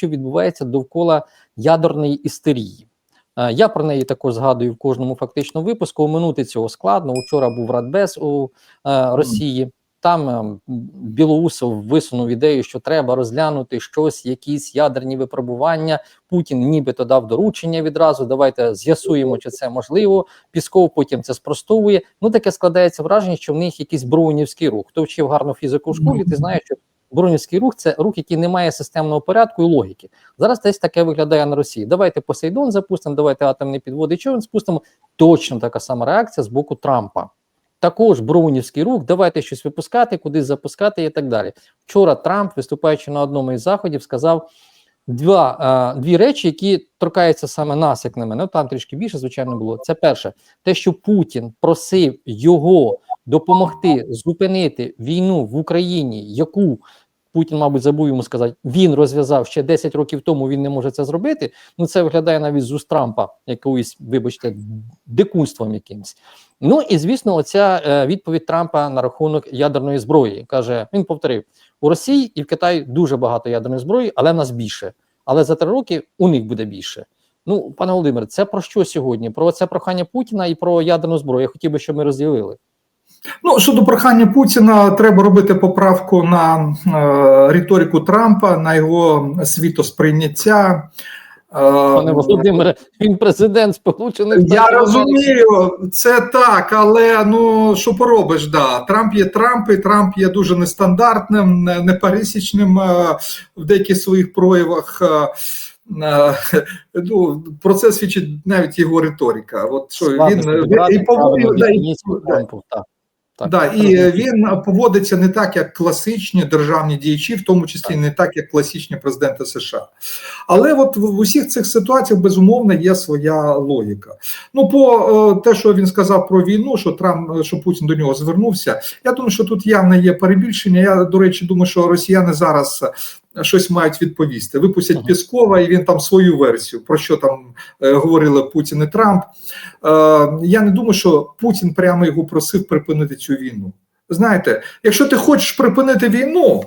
що відбувається довкола ядерної істерії. Е, Я про неї також згадую в кожному фактично випуску. Оминути цього складно. Учора був Радбез у е, Росії. Там е, Білоусов висунув ідею, що треба розглянути щось, якісь ядерні випробування. Путін нібито дав доручення відразу. Давайте з'ясуємо, чи це можливо. Пісков потім це спростовує. Ну таке складається враження, що в них якийсь броунівський рух. Хто вчив гарну фізику в школі, ти знаєш, що броунівський рух це рух, який не має системного порядку і логіки. Зараз десь таке виглядає на Росії. Давайте Посейдон запустимо, давайте атомний підводний човен спустимо. Точно така сама реакція з боку Трампа. Також броунівський рух, давайте щось випускати, кудись запускати і так далі. Вчора Трамп, виступаючи на одному із заходів, сказав два, е, дві речі, які торкаються саме нас, як на мене. Ну, там трішки більше, звичайно, було. Це перше, те, що Путін просив його допомогти зупинити війну в Україні, яку Путін, мабуть, забув йому сказати, він розв'язав ще 10 років тому. Він не може це зробити. Ну це виглядає навіть з Трампа якоюсь, вибачте, дикунством якимсь. Ну і звісно, оця е, відповідь Трампа на рахунок ядерної зброї каже: він повторив: у Росії і в Китаї дуже багато ядерної зброї, але в нас більше. Але за три роки у них буде більше. Ну, пане Володимире, це про що сьогодні? Про це прохання Путіна і про ядерну зброю. Я хотів би, щоб ми розділили. Ну, щодо прохання Путіна, треба робити поправку на е, риторику Трампа, на його світосприйняття. Е, Пане Володимире, він президент Сполучених Я Штатів Америки. розумію, це так, але ну що поробиш? Да, Трамп є Трамп, і Трамп є дуже нестандартним, не- непересічним е, в деяких своїх проявах. е, е, Ну, про це свідчить навіть його риторика. От що Складно він і поводив, Так. Да, і він поводиться не так, як класичні державні діячі, в тому числі не так, як класичні президенти США. Але от в усіх цих ситуаціях безумовно є своя логіка. Ну, по е, те, що він сказав про війну, що Трамп, що Путін до нього звернувся. Я думаю, що тут явно є перебільшення. Я до речі, думаю, що росіяни зараз. Щось мають відповісти. Випустять Ага. Піскова, і він там свою версію, про що там е, говорили Путін і Трамп. Е, я не думаю, що Путін прямо його просив припинити цю війну. Знаєте, якщо ти хочеш припинити війну,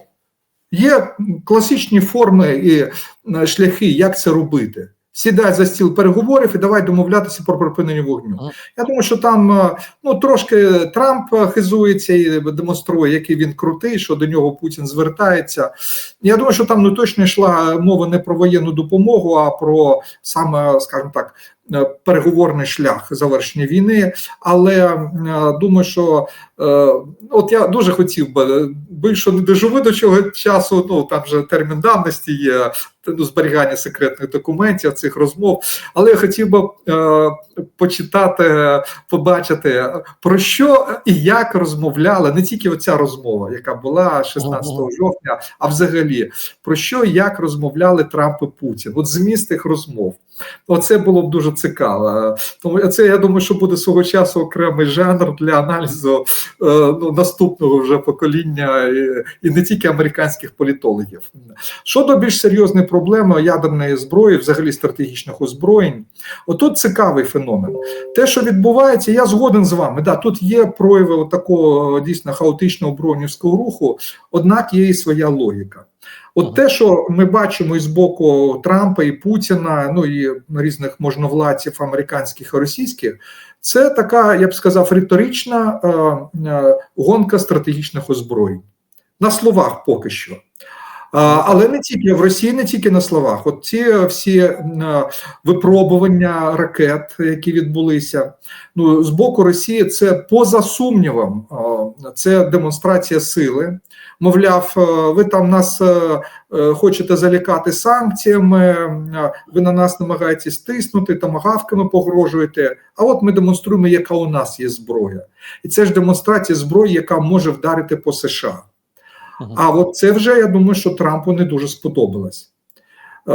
є класичні форми і е, шляхи, як це робити. Сідай за стіл переговорів і давай домовлятися про припинення вогню. Я думаю, що там е, ну трошки Трамп хизується і демонструє, який він крутий, що до нього Путін звертається. Я думаю, що там ну точно йшла мова не про воєнну допомогу, а про саме, скажімо так, переговорний шлях завершення війни. Але е, думаю, що е, от я дуже хотів би більше не доживи до цього часу. Ну там же термін давності є ну, зберігання секретних документів цих розмов. Але я хотів би е, почитати, побачити про що і як розмовляли не тільки оця розмова, яка була 16 Ага. жовтня, а взагалі про що і як розмовляли Трамп і Путін. От зміст тих розмов. Оце було б дуже цікаво. Тому це я думаю, що буде свого часу окремий жанр для аналізу е, ну, наступного вже покоління і, і не тільки американських політологів. Щодо більш серйозної проблеми ядерної зброї, взагалі стратегічних озброєнь, отут цікавий феномен. Те, що відбувається, я згоден з вами. Да, тут є прояви такого дійсно хаотичного бронівського руху, однак є і своя логіка. От те, що ми бачимо із боку Трампа і Путіна, ну і різних можновладців американських і російських, це така, я б сказав, риторична е, е, гонка стратегічних озброєнь. На словах поки що. Але не тільки в Росії, не тільки на словах. От ці всі е, випробування ракет, які відбулися, ну з боку Росії, це поза сумнівом, е, це демонстрація сили. Мовляв, е, ви там нас е, е, хочете залякати санкціями, е, ви на нас намагаєтесь тиснути, тамагавками погрожуєте. А от ми демонструємо, яка у нас є зброя, і це ж демонстрація зброї, яка може вдарити по США. А от це вже я думаю, що Трампу не дуже сподобалось. Е,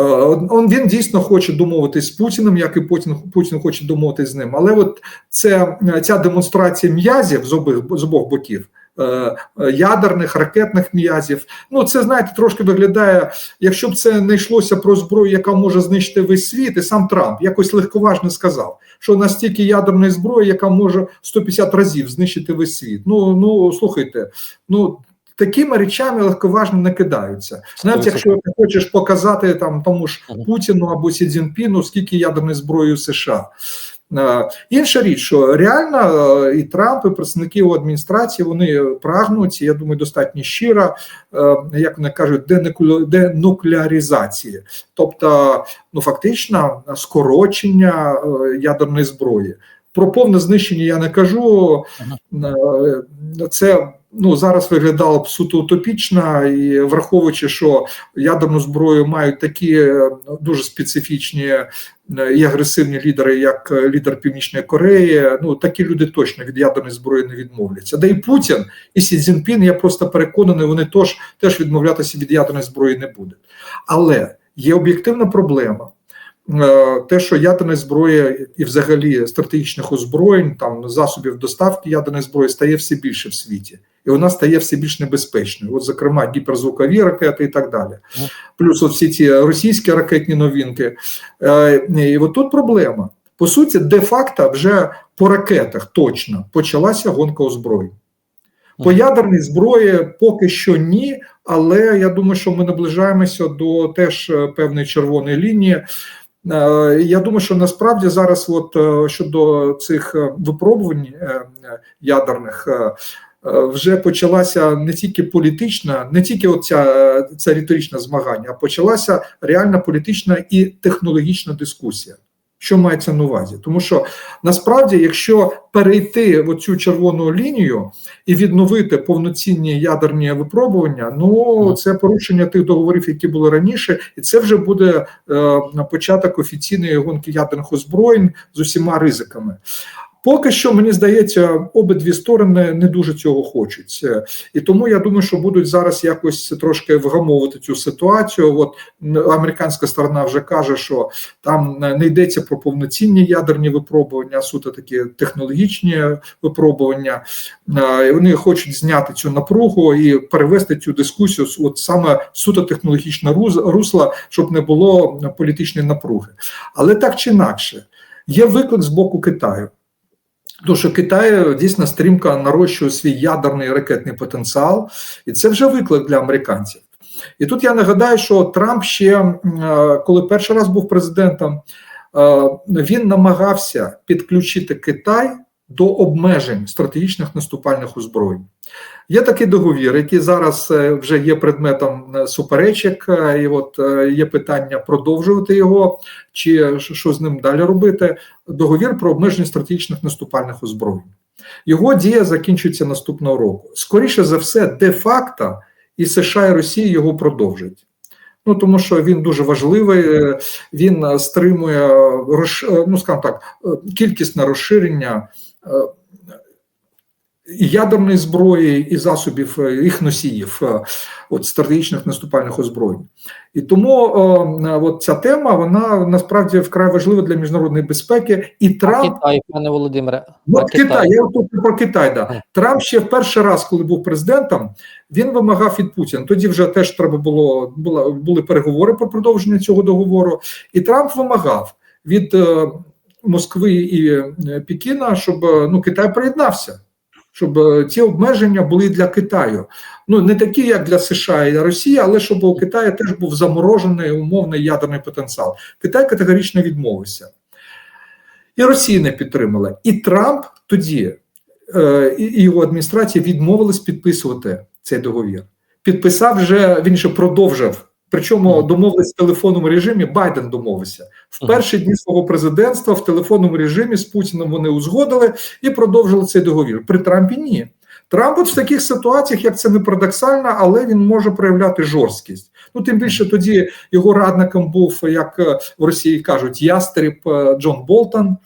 Он він дійсно хоче домовитись з Путіним, як і Путін Путін хоче домовитись з ним. Але от це ця демонстрація м'язів з обох з обох боків. е, е, Ядерних ракетних м'язів, ну це знаєте, трошки виглядає, якщо б це не йшлося про зброю, яка може знищити весь світ, і сам Трамп якось легковажно сказав, що настільки ядерної зброї, яка може 150 разів знищити весь світ. Ну ну слухайте, ну такими речами легковажно не кидаються. Навіть якщо ти хочеш показати там тому ж Путіну або Сі Цзіньпіну, скільки ядерної зброї у США. Е, Інша річ, що реально е, і Трамп, і представники його адміністрації вони прагнуть, я думаю, достатньо щиро, е, як вони кажуть, денукле- денуклеаризації, тобто, ну фактично, скорочення ядерної зброї. Про повне знищення я не кажу. Це ну зараз виглядало б суто утопічно, і враховуючи, що ядерну зброю мають такі е, дуже специфічні е, і агресивні лідери, як е, лідер Північної Кореї. Ну такі люди точно від ядерної зброї не відмовляться. Да і Путін і Сі Цзіньпін, я просто переконаний, вони теж, теж відмовлятися від ядерної зброї не будуть. Але є об'єктивна проблема. Те, що ядерна зброя і взагалі стратегічних озброєнь, там засобів доставки ядерної зброї стає все більше в світі, і вона стає все більш небезпечною. От, зокрема, гіперзвукові ракети і так далі. Плюс от всі ці російські ракетні новинки. Е, І от тут проблема. По суті, де-факто вже по ракетах точно почалася гонка озброєнь. По ядерній зброї поки що ні, але я думаю, що ми наближаємося до теж е, певної червоної лінії. Е, Я думаю, що насправді зараз, от щодо цих випробувань ядерних, вже почалася не тільки політична, не тільки оця е, це риторичне змагання, а почалася реальна політична і технологічна дискусія. Що мається на увазі? Тому що насправді, якщо перейти в цю червону лінію і відновити повноцінні ядерні випробування, ну це порушення тих договорів, які були раніше, і це вже буде е, на початок офіційної гонки ядерних озброєнь з усіма ризиками. Поки що мені здається, обидві сторони не дуже цього хочуть, Е, і тому я думаю, що будуть зараз якось трошки вгамовувати цю ситуацію. От американська сторона вже каже, що там не йдеться про повноцінні ядерні випробування, а суто такі технологічні випробування. Е, і Вони хочуть зняти цю напругу і перевести цю дискусію от саме суто технологічне русло, щоб не було політичної напруги. Але так чи інакше, є виклик з боку Китаю. Тому що Китай дійсно стрімко нарощує свій ядерний ракетний потенціал, і це вже виклик для американців. І тут я нагадаю, що Трамп ще е, коли перший раз був президентом, е, він намагався підключити Китай до обмежень стратегічних наступальних озброєнь. Є такий договір, який зараз е, вже є предметом е, суперечок, е, і от є питання продовжувати його, чи що- з ним далі робити. Договір про обмеження стратегічних наступальних озброєнь. Його дія закінчується наступного року. Скоріше за все, де-факто і США і Росія його продовжать. Ну тому що він дуже важливий, він стримує ну, скажімо так, кількісне розширення ядерної зброї і засобів е, їх носіїв, е, от стратегічних наступальних озброєнь. І тому е, от ця тема вона насправді вкрай важлива для міжнародної безпеки. І Трамп Китай, пане Володимире. Ну, а Китай, я тут про Китай. Да. Трамп ще в перший раз, коли був президентом, він вимагав від Путіна. Тоді вже теж треба було були переговори про продовження цього договору. І Трамп вимагав від е, Москви і е, Пекіна, щоб е, ну, Китай приєднався. Щоб е, ці обмеження були для Китаю. Ну не такі, як для США і Росії, але щоб у Китаю теж був заморожений умовний ядерний потенціал. Китай категорично відмовився. І Росія не підтримала. І Трамп тоді і його адміністрація відмовились підписувати цей договір. Підписав вже він ще продовжив. Причому домовились в телефонному режимі. Байден домовився в перші дні свого президентства в телефонному режимі з Путіним вони узгодили і продовжили цей договір. При Трампі ні. Трамп от в таких ситуаціях, як це не парадоксально, але він може проявляти жорсткість. Ну тим більше тоді його радником був, як е, в Росії кажуть, ястріб е, Джон Болтон.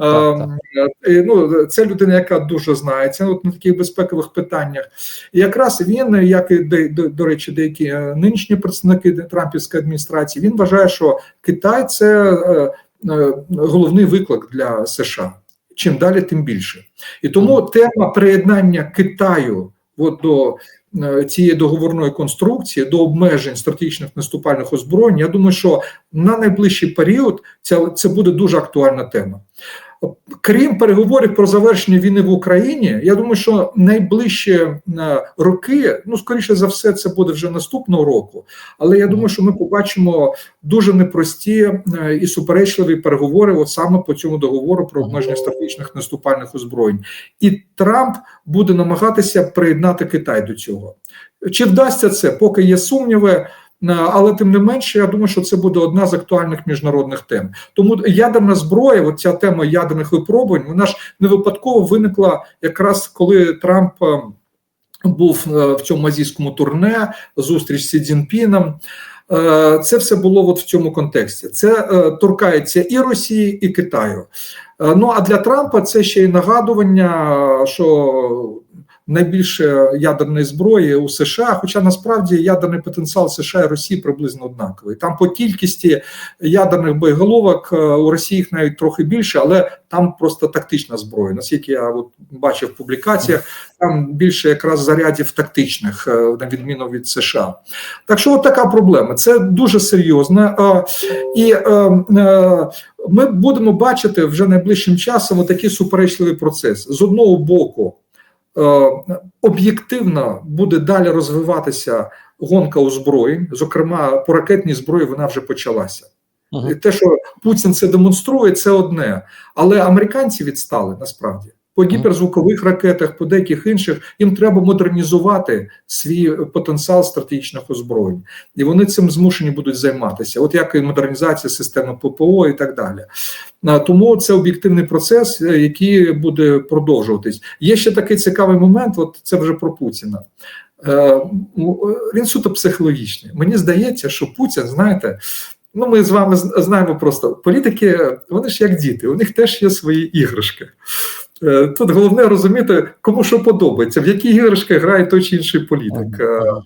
Так, так. Е, е, Ну, це людина, яка дуже знається от на таких безпекових питаннях. І якраз він, як і до, до речі, деякі е, нинішні представники Трампівської адміністрації, він вважає, що Китай це е, е, головний виклик для США. Чим далі, тим більше. І тому тема приєднання Китаю от до цієї договорної конструкції, до обмежень стратегічних наступальних озброєнь, я думаю, що на найближчий період це, це буде дуже актуальна тема. Крім переговорів про завершення війни в Україні, я думаю, що найближчі е, роки, ну скоріше за все, це буде вже наступного року. Але я думаю, що ми побачимо дуже непрості е, і суперечливі переговори, от саме по цьому договору про обмеження стратегічних наступальних озброєнь. І Трамп буде намагатися приєднати Китай до цього. Чи вдасться це, поки є сумніви. Е, Але тим не менше, я думаю, що це буде одна з актуальних міжнародних тем. Тому ядерна зброя, от ця тема ядерних випробувань, вона ж не випадково виникла якраз коли Трамп е, був е, в цьому азійському турне, зустріч з Сі Це все було от в цьому контексті. Це торкається і Росії, і Китаю. Ну а для Трампа це ще й нагадування, що найбільше ядерної зброї у США, хоча насправді ядерний потенціал США і Росії приблизно однаковий. Там по кількості ядерних боєголовок е, у Росії їх навіть трохи більше, але там просто тактична зброя. Наскільки я от бачив в публікаціях, там більше якраз зарядів тактичних, е, на відміну від США. Так що от така проблема. Це дуже серйозно. Е, І ми будемо бачити вже найближчим часом такий суперечливий процес. З одного боку, об'єктивно буде далі розвиватися гонка озброєнь, зокрема, по ракетній зброї вона вже почалася. Мгм. І те, що Путін це демонструє, це одне. Але американці відстали насправді. По гіперзвукових ракетах, по деяких інших їм треба модернізувати свій потенціал стратегічних озброєнь, і вони цим змушені будуть займатися. От як і модернізація системи ППО і так далі. Тому це об'єктивний процес, е, який буде продовжуватись. Є ще такий цікавий момент. От це вже про Путіна. Е, Він суто психологічний. Мені здається, що Путін, знаєте. Ну, ми з вами знаємо просто політики, вони ж як діти, у них теж є свої іграшки. Е, Тут головне розуміти, кому що подобається, в які іграшки грає той чи інший політик. Ага.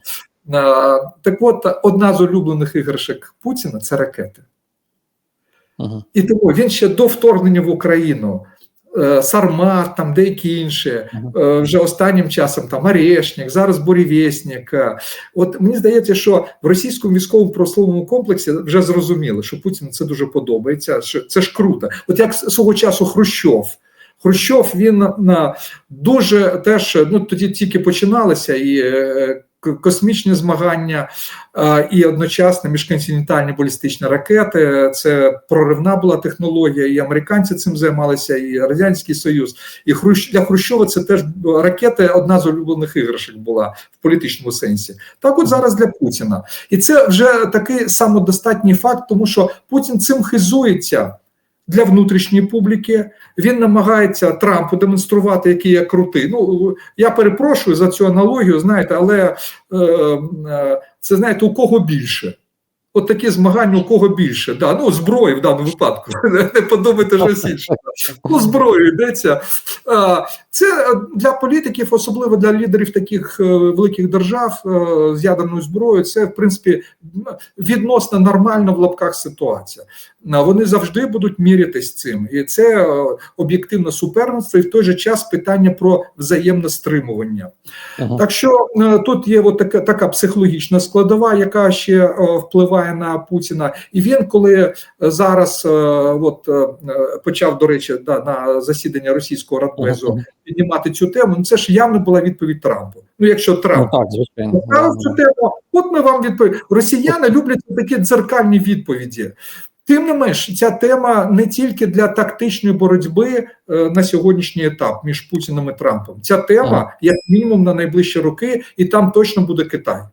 е, Так от, одна з улюблених іграшок Путіна це ракети. Мгм. І тому він ще до вторгнення в Україну. е, Сармат, там деякі інші, е, вже останнім часом там Орешник, зараз Бурєвєснік. От мені здається, що в російському військовому промисловому комплексі вже зрозуміли, що Путіну це дуже подобається. Що це ж круто. От як свого часу Хрущов. Хрущов він на дуже теж ну тоді тільки починалися і е, космічні змагання, і одночасно міжконтинентальні балістичні ракети. Це проривна була технологія, і американці цим займалися, і радянський союз. І Хрущ для Хрущова це теж ракети одна з улюблених іграшок була в політичному сенсі. Так, от зараз для Путіна, і це вже такий самодостатній факт, тому що Путін цим хизується. Для внутрішньої публіки він намагається Трампу демонструвати, який я крутий. Ну я перепрошую за цю аналогію, знаєте, але е, е, це знаєте, у кого більше. От такі змагання, у кого більше. Да, ну, зброї в даному випадку. Не подумайте щось інше. Ну, зброю йдеться. Це для політиків, особливо для лідерів таких е, великих держав е, з ядерною зброєю, це в принципі відносно нормальна в лапках ситуація. Вони завжди будуть мірятись цим, і це е, об'єктивне суперництво, і в той же час питання про взаємне стримування. Мгм. Так що тут є от така, така психологічна складова, яка ще е, впливає на Путіна. І він, коли е, зараз е, от, е, почав, до речі, да, на засідання російського радбезу піднімати цю тему, ну це ж явно була відповідь Трампу. Ну, якщо Ну Трамп так, звичайно. цю тему, от ми вам відповімо. Росіяни люблять такі дзеркальні відповіді. Тим не менш, ця тема не тільки для тактичної боротьби на сьогоднішній етап між Путіним і Трампом. Ця тема, як мінімум, на найближчі роки, і там точно буде Китай.